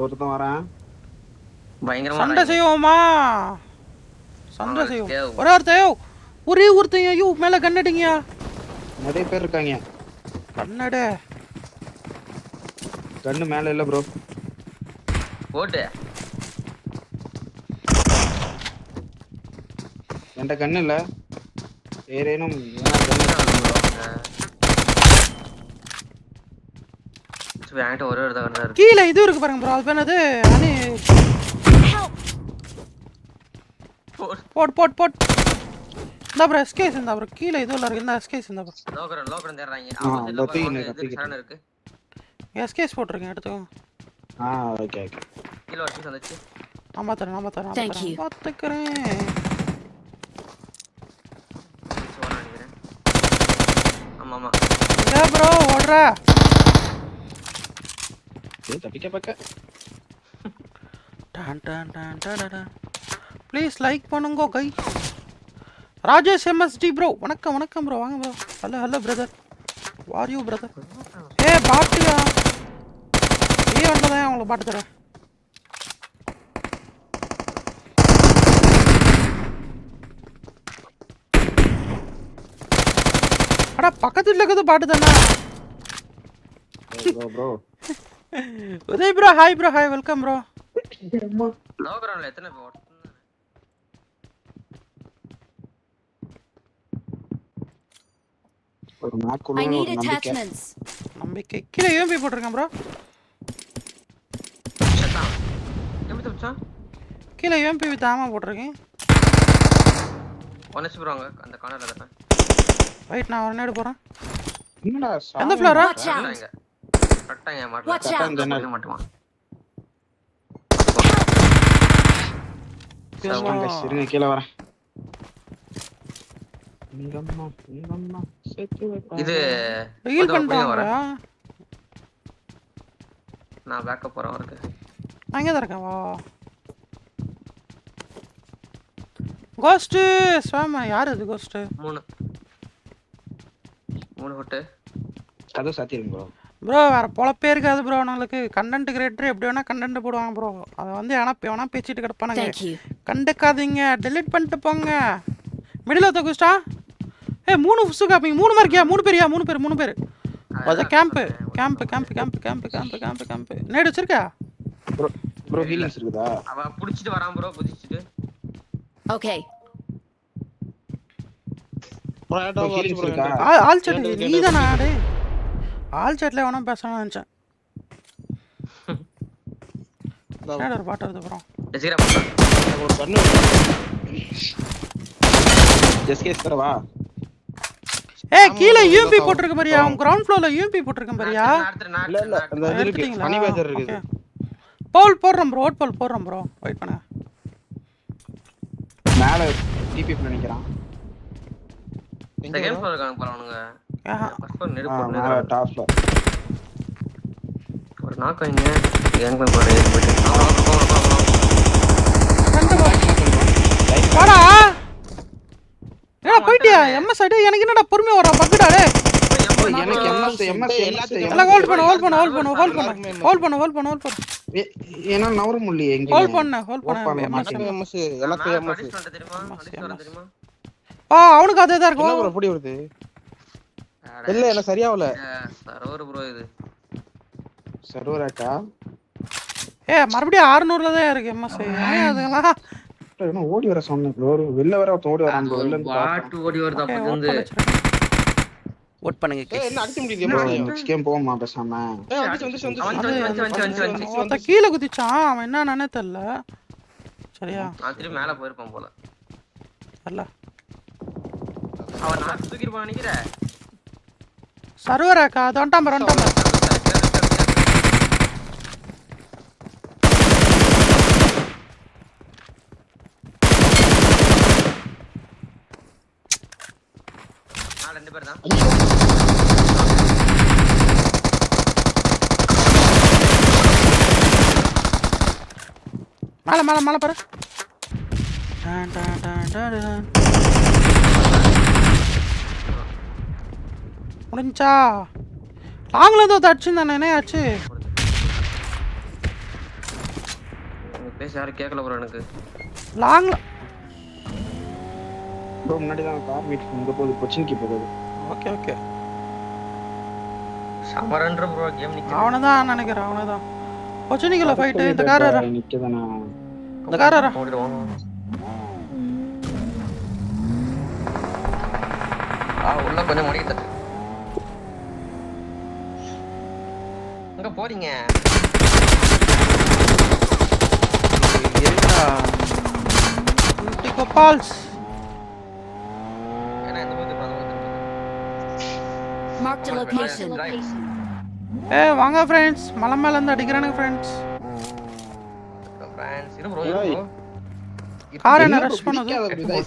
ஒருத்தன் வரான். பயங்கரமா சண்டை. செய்வோமா? சண்டை செய்வோம். ஒரே ஒருத்தையோ ஒரே ஒருத்தையும் ஐயோ மேல கண்ணடிங்கயா நிறைய பேர் இருக்காங்க. கண்ணடு. கண்ணு மேல இல்ல ப்ரோ போட்டு என்கிட்ட கண்ணு இல்ல. என்கிட்ட ஒரே ஒரு தகவல் தான் கீழே இது இருக்கு பாருங்க ப்ரோ அது பேர் என்னது? அணி. போடு. போட் போட் போட். இந்த ப்ரோ எஸ்கேஸ் இந்த ப்ரோ கீழே இதுல இருக்கு. இந்த எஸ்கேஸ் இந்த ப்ரோ லோக்கரன் லோக்கரன் தூக்கி பாருங்க, நிக்க, இது சரண் இருக்கு. எஸ்கேஸ் போட்டிருக்கேன் எடுத்துக்கோங்க ஆ ஓகே ஓகே கீழே ஒரு பீஸ் வந்துச்சு. நான் பார்த்துறேன் Thank you. பார்த்துக்கிறேன் சோழ நினைக்கிறேன். ஆமா ஆமா. ப்ரோ ஓடுற. தப்பிக்க பக்க ப்ளீஸ் லைக் பண்ணுங்க கை. ராஜேஷ் எம்எஸ்டி ப்ரோ வணக்கம் வணக்கம் ப்ரோ வாங்க bro hello hello brother war you brother ஏ பாட்டியா. நீ வந்ததான் உங்களுக்கு பாட்டு தரேன். அடா பக்கத்துல இருக்குது பாட்டு தானே? Bro bro Uday bro hi bro hi welcome bro லோக்கரன்ல எத்தனை பேர் ஒருத்தன் தானே. ஒரு I மேக்குள்ள need ஒரு நம்பிக்கை attachments. நம்பிக்கை. கீழே யூஎம்பி போட்டிருக்கேன் ப்ரோ. எப்படி தப்பிச்சான் கீழே யூஎம்பி வித் ஆமா போட்டிருக்கேன். ஒன்னச்சு போறாங்க அந்த கார்னர்ல ரைட் நான் ஒரு நேடு என்னடா எந்த ஃப்ளோரா கரெக்டாங்க இது நான் பேக்கப் போறேன் அவருக்கு. அங்கே இருக்கேன் வா கோஸ்ட் ஸ்வாம யார் அது மூணு. மூணு ஹோட்டு கதவு சாத்திடுங்க ப்ரோ வேறு பொழப்பே இருக்காது ப்ரோ நம்மளுக்கு கண்டென்ட் கிரியேட்டர் எப்படி வேணால் கண்டென்ட் போடுவாங்க ப்ரோ அதை வந்து எவனா எவனா பேசிட்டு கிடப்பானுங்க. கண்டுக்காதீங்க. டெலிட் பண்ணிட்டு போங்க. மிடில் ஒருத்த குஸ்டா ஏ மூணு ஃபுஸ்ஸு காப்பீங்க மூணு மார்க்கியா மூணு பேரியா? மூணு பேர் மூணு பேர். அதான் camp camp camp camp camp camp camp camp நேடு வச்சிருக்கா? ப்ரோ ப்ரோ ஹீலிங்ஸ் இருக்குதா அவ புடிச்சிட்டு வரான் ப்ரோ புடிச்சிட்டு. Okay. ப்ரோ ஹீலிங்ஸ் இருக்கா ஆள் ஆள் சாட் நீ தானா டேய்? ஆள் சாட்டில் வேணா பேசணும்னு நினச்சேன். ஒரு பாட்டு வருது அப்புறம் எஸ்கேஸ் தரவா ஏ கீழே யூஎம்பி போட்டிருக்க பாரியா உன் கிரவுண்ட் ஃப்ளோர்ல யூஎம்பி போட்டிருக்கேன் பாரியா இல்ல இல்ல அந்த இது இருக்கு. பேஜர். பவுல் போடுறோம் ப்ரோ ஓட் பவுல் போடுறோம் ப்ரோ வெயிட் பண்ண. மேல டிபிஎஃப் நினைக்கிறான். இருக்காங்க போல ஒரு போயிட்டியா? எம்எஸ் அடி எனக்கு என்னடா பொறுமையா வர பக்குடா எனக்கு எம்எஸ் எல்லாம் ஹோல்ட் பண்ணு ஹோல்ட் பண்ணு ஹோல்ட் பண்ணு ஹோல்ட் பண்ணு. ஹோல்ட் பண்ணு ஹோல்ட் பண்ணு ஹோல்ட் பண்ணு. ஏன்னா நவர முடியல எங்க ஹோல்ட் பண்ணு ஹோல்ட் எல்லாத்தையும் ஆ அவனுக்கு அதேதான் இருக்கும். என்ன வருது? இல்ல எனக்கு சரியாவல. சரோவர் ப்ரோ இது. சர்வராக்கா ஏ மறுபடியும் 600ல தான் இருக்கு எம்எஸ் அதெல்லாம் என்ன ஓடி வர சொன்னேன். ஒரு வெளில வர ஓடி வரான் bro. வெளில. பாட்டு ஓடி வருது அப்ப வந்து ஓட் பண்ணுங்க ஏய் என்ன அடிச்சு bro, எம்எஸ் next game போவோமா பேசாம. ஏய் அவன் வந்து வந்து வந்து வந்து வந்து ஒருத்தன் கீழே குதிச்சான் அவன் என்னன்னு தெரியல. சரியா? நான் திரும்பி மேல போயிருப்பான் போல. தெரியல. அவன் நான் தூக்கிருப்பான் நினைக்கிறேன். சர்வராக்கா அது வந்துட்டான் பாரு ரெண்டு பேர். தான் மேல மேல மேல பாரு. டான், டான், டான், டான், முடிஞ்சா லாங்ல இருந்து ஒருத்தன் அடிச்சிருந்தானே என்ன ஆச்சு? பேச யாரும் கேட்கல ப்ரோ எனக்கு. லாங்ல ப்ரோ முன்னாடி தான் கார் மீட் இங்க போகுது கொச்சின்க்கு போகுது. ஓகே ஓகே சமரன்ற ப்ரோ கேம் நிக்க அவனை தான் நினைக்கிறேன் அவனை தான் கொச்சினிக்கல ஃபைட்டு இந்த கார் நிக்கதானா. இந்த கார் வரா. ஆ உள்ள கொஞ்சம் முடிக்க தட்டு எங்க போறீங்க கோபால்ஸ் ஏன்னா இந்த பக்கத்து பக்கம் வந்துருக்கு. Marked a location. ஏ வாங்க ஃப்ரெண்ட்ஸ் மலை மேல இருந்து அடிக்கிறானுங்க ஃப்ரெண்ட்ஸ் Friends, இரு bro, இரு. கார் என்ன என்ன ரஷ் பண்ணது?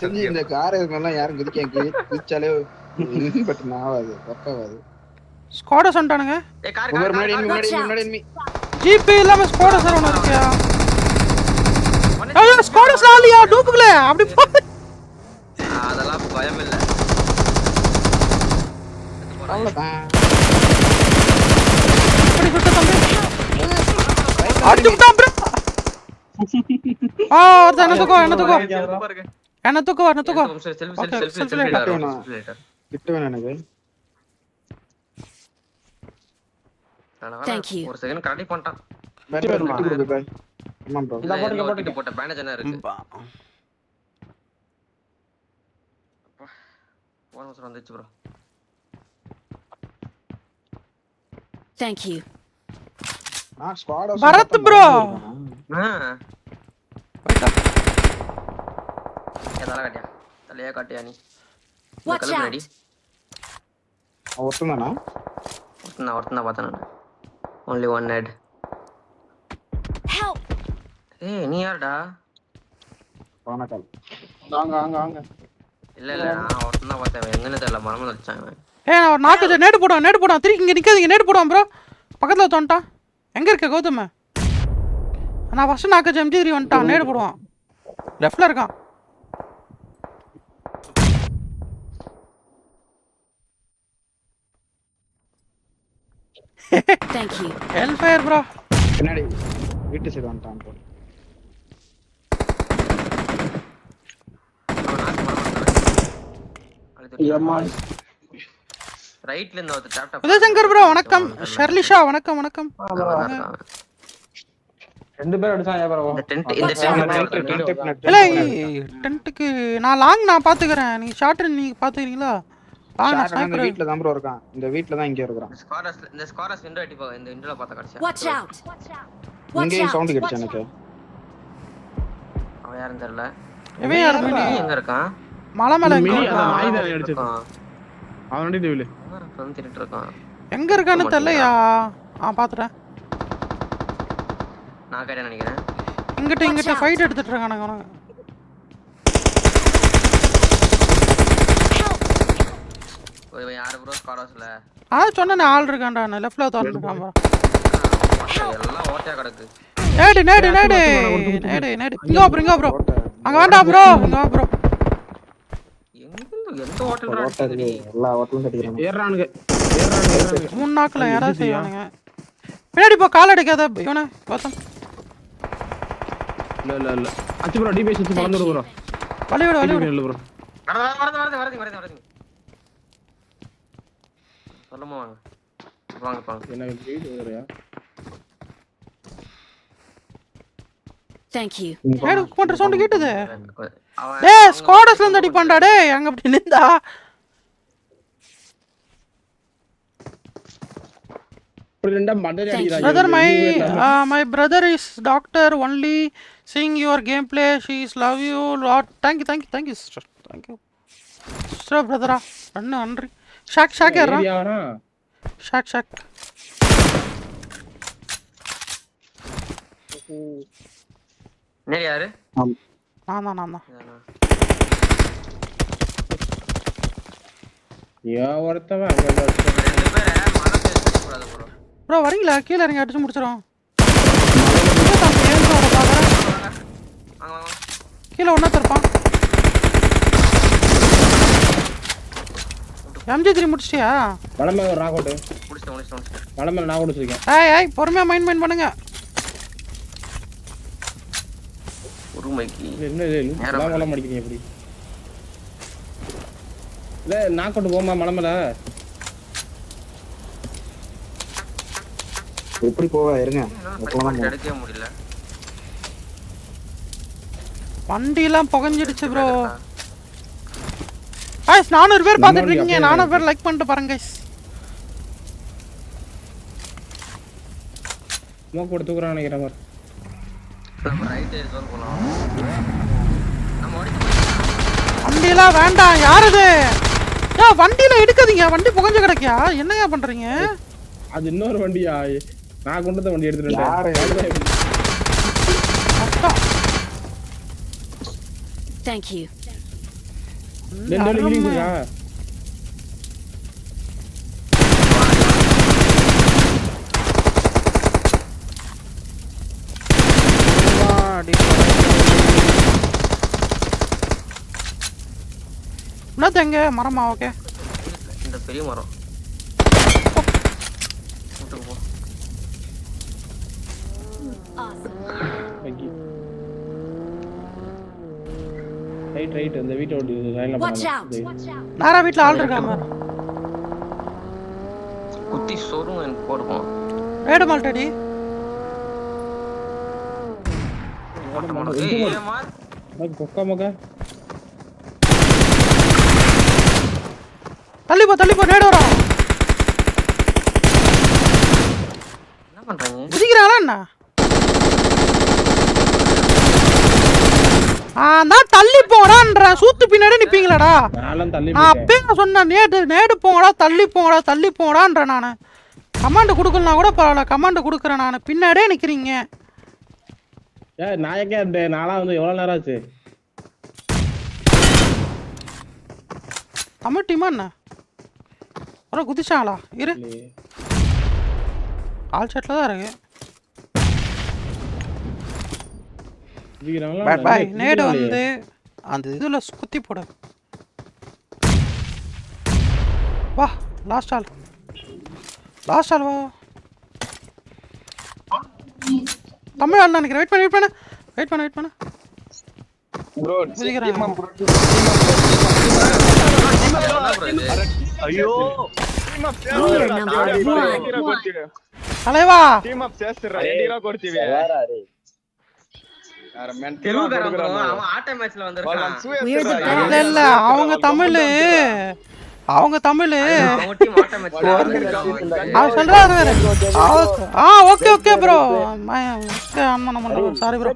செஞ்சு இந்த கார் இருக்கவங்கலாம் யாரும் குதிக்க குதிச்சாலே பட் ஆகாது ஒர்க் ஆகாது ஸ்குவாட சொன்னானுங்க ஏய், கார், ஒவ்வொரு கார், முன்னாடி கார், enemy, முன்னாடி Watch enemy, முன்னாடி enemy. ஜிபி இல்லாம ஸ்குவாட சார் ஒன்று இருக்கியா. ஐயோ ஸ்குவாட சாலியா டூப்புக்குல அப்படி போ அதெல்லாம் பயம் இல்ல அப்படி சுட்ட தம்பி அடிச்சு விட்டான் bro. ஆ என்ன தூக்கம் என்ன தூக்கம் பாருங்க. என்ன தூக்கம் என்ன later. later, selfie later. கிட்ட வேணும் எனக்கு Thank you. ஒரு செகண்ட் கரெக்ட் பண்ணிட்டான். பேட் பேட் விட்டு பாய் ஆமா ப்ரோ இல்ல, இன்னொரு kit போட்ட பேண்டேஜ் என்ன இருக்கு? போன வருஷம் வந்துச்சு ப்ரோ Thank you. நான் ஸ்குவாட் பரத் bro. எதால காட்டியா? தலையா காட்டியா நீ? ஒருத்தன் ஒருத்தன் நான். Only one head Help! ஏய் நீ யாருடா? பானக்கால் வாங்க வாங்க வாங்க. இல்ல இல்ல நான் ஒருத்தன் தான் பார்த்தேன். எங்கன்னு தெரியல. மரம வச்சான் அவன். ஏ நான் ஒரு நாக்கு நேடு போடுவான் நேடு போடுவான். திருப்பி இங்கே நிற்காதீங்க நேடு போடுவான் ப்ரோ பக்கத்தில் தோண்டான் எங்கே இருக்க கௌதம்? நான் ஃபஸ்ட்டு நாக்கு எம்ஜி த்ரீ வந்துட்டான். நேடு போடுவான். லெஃப்டில் இருக்கான். Thank you. Hell fire bro பின்னாடி வீட்டு சைடு வந்துட்டான் bro. ரைட்ல இருந்து உதயசங்கர் ப்ரோ வணக்கம். ஷர்லிஷா வணக்கம் வணக்கம். ரெண்டு பேரும் அடிச்சான் வியாபாரம் இந்த டென்ட் இந்த Watch டென்ட் out. மேல Tent, tent, tent, tent, இல்லை tent. டென்ட்டுக்கு நான் லாங் நான் பார்த்துக்கிறேன். நீங்கள் ஷார்ட் நீங்கள் பார்த்துக்கிறீங்களா? வீட்ல தான் ப்ரோ இருக்கான். இந்த வீட்ல தான் இங்க இருக்கிறான். இந்த ஸ்காரஸ் இந்த ஸ்காரஸ் விண்டோ அடி இந்த விண்டோல பார்த்த out! சவுண்ட் கிடைச்சு எனக்கு. அவன் யாரும் தெரியல. இவன் யார் எங்க இருக்கான்? மலை மேலே இருக்கான்? நாய் தான். இருக்கான். அவனோட தேவில அவன் வந்து தின்னுட்டு இருக்கான். எங்கே இருக்கான்னு தெரியலையா? ஆ பார்த்துட்டேன் நான் கேட்டேன் நினைக்கிறேன். இங்கிட்ட இங்கிட்ட ஃபைட் எடுத்துட்டு இருக்கானுங்க அவனுங்க இவன் யாரு ப்ரோ ஸ்காரஸ்ல அதான் சொன்னேன் ஆள் இருக்கான்டா. லெஃப்ட்ல திறந்து இருக்கான் bro. எல்லாம் ஓட்டையா கிடக்கு. நேடு நேடு நேடு. நேடு நேடு. இங்க வா ப்ரோ இங்க வா ப்ரோ அங்க வேண்டாம் ப்ரோ இங்க வா ப்ரோ எங்க எந்த ஹோட்டல் ஓட்ட இருக்கு. எல்லா ஓட்டலும் கட்டிக்கிறாங்க. ஏறானுங்க ஏறானுங்க ஏறானுங்க மூணு நாக்குல easy-யா? செய்வானுங்க. பின்னாடி போ கால் அடிக்காத. இவனே கௌதம் இல்ல இல்ல இல்ல. அச்சு ப்ரோ டிபிஎஸ் வச்சு பறந்து ப்ரோ இல்ல வரது வரது வரது வரது வரது. சொல்லுமா வாங்க. வாங்க வாங்க. என்ன வீடு வேறயா? Thank you. நேடு பண்ற சவுண்ட் கேட்டுது. டேய் ஸ்குவாடஸ்ல இருந்து அடிப்பான்டா டேய் அங்க அப்படி நின்றா. Brother my my brother is doctor only seeing your game play she is love you lot thank you thank you thank you sister thank you sister பிரதரா ரெண்டு நன்றி ஷாக் ஷாக் ஏரியாவா ஷாக் ஒருத்தவன் அங்க இங்க ஒருத்தன். ரெண்டு பேரை வரீங்களா? கீழே இறங்கி அடிச்சு முடிச்சிடும் கீழே ஒன்றா தருப்பான் எம்ஜி த்ரீ முடிச்சிட்டியா? மேல ஒரு நாக் அவுட் முடிச்சிட்டேன் மேல நாக் அவுட் வச்சிருக்கேன். ஏய் ஏய் பொறுமையாக மைண்ட் மைண்ட் பண்ணுங்க. பொறுமைக்கு. என்ன இது? எல்லாம் அடிக்கிறீங்க இல்ல நான் போமா மலை மேல? எப்படி போவா? இருங்க. முடியல. வண்டிலாம் புகஞ்சிடுச்சு ப்ரோ guys நானூறு பேர் பார்த்துட்டு இருக்கீங்க. நானூறு பேர் லைக் பண்ணிட்டு பாருங்க guys. ஸ்மோக் போட்டு தூக்குறான்னு நினைக்கிற மாதிரி நம்ம ரைட் ஏரியால போலாம் நம்ம ஓடி வண்டிலாம் வேண்டாம். யார் இது ஏ வண்டியில எடுக்காதீங்க. வண்டி புகஞ்சு கிடைக்கியா என்னங்க பண்றீங்க? அது இன்னொரு வண்டியா? நான் கொண்டு வந்த வண்டி எடுத்துட்டு யாரு? வந்துட்டேன். கஷ்டம் Thank you. ரெண்டு வண்டி அருமை. கிழிக்குதா? வாடி என்னது எங்க மரமா ஓகே இந்த பெரிய மரம் வீட்டுக்கு போ Awesome. வங்கி. ரைட் ரைட் இந்த வீட்டை ஓட்டி லைன்ல out. நேரா வீட்ல ஆள் இருக்காங்க? குத்தி சொரும் எனக்கு போடுவோம் வேடு மால்டடி. கொக்கா தள்ளி போ தள்ளி போ நேடு வரோம். என்ன பண்றாங்க? குதிக்கிறாங்களா என்ன? நான் தள்ளி போடான்றேன் சூத்து பின்னாடி நிப்பீங்களாடா. நான் அப்பயே சொன்னேன் நேடு நேடு போங்கடா தள்ளி போங்கடா தள்ளி போங்கடான்றேன் நான். கமாண்டு கொடுக்கலனா கூட பரவாயில்ல கமாண்டு கொடுக்குறேன் நான். பின்னாடியே நிக்கிறீங்க. ஏ நான் எங்க இருந்தேன் நான்லாம் வந்து எவ்வளவு நேரம் ஆச்சு? தமிழ் டீமா என்ன? ஒரு குதிச்சாங்களா? இரு. ஆல் செட்டில் தான் இருக்கு. பட் பாய் வந்து அந்த இதுல குத்தி போட. வா லாஸ்ட் ஆல் லாஸ்ட் ஆல் வா. தமிழ் ஆள் நினைக்கிறேன் வெயிட் பண்ண வெயிட் பண்ண. வெயிட் பண்ண வெயிட் பண்ண. தலைவா அவங்க தமிழ் அவங்க தமிழ் அவன் டீம் ஆட்ட மேட்ச்ல வந்திருக்கான் அவர் சொல்றாரு ஆ ஓகே ஓகே ப்ரோ அனுமானம் பண்ணுறோம் சாரி ப்ரோ